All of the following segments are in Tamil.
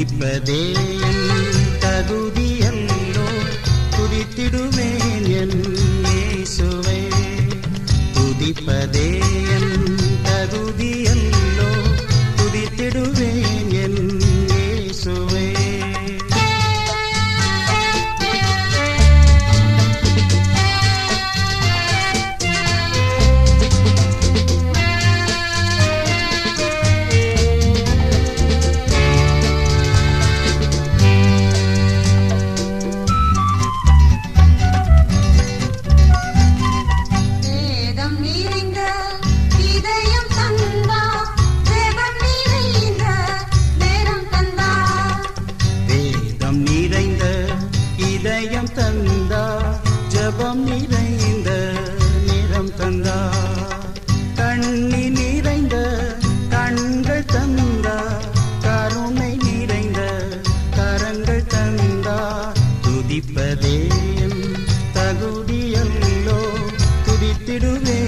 துதிப்பதே தகுதி ஜபம் நிறைந்த நிறம் தந்தா. கண்ணி நிறைந்த கண்கள் தந்தா. கருணை நிறைந்த கரங்கள் தந்தா. துதிப்பதே தகுதியல்லோ துதித்திடுவே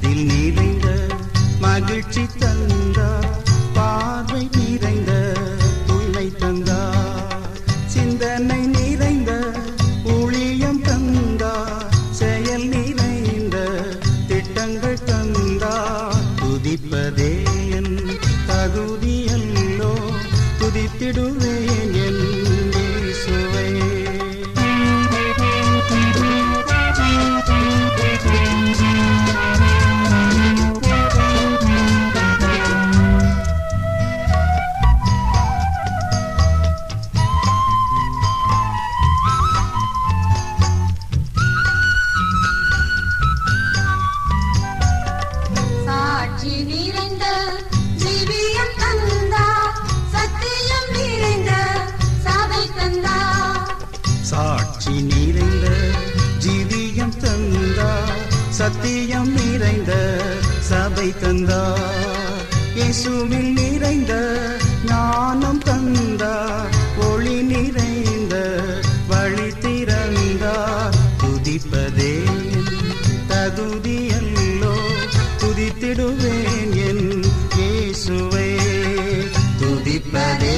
மனதில் நிறைந்த மகிழ்ச்சி தந்தா பார்வை நிறைந்த தூய்மை தந்தா சிந்தனை நிறைந்த ஊழியம் தந்தா செயல் நிறைந்த திட்டங்கள் தந்தா. துதிப்பதே என் தகுதியல்லோ துதித்திடுவேன் இதயம் நிறைந்த சபை தந்தார். இயேசுவில் நிறைந்த ஞானம் தந்தார். ஒளி நிறைந்த வழி திறந்தார். துதிப்பதே தகுதியல்லோ துதித்திடுவேன் என் இயேசுவே. துதிப்பதே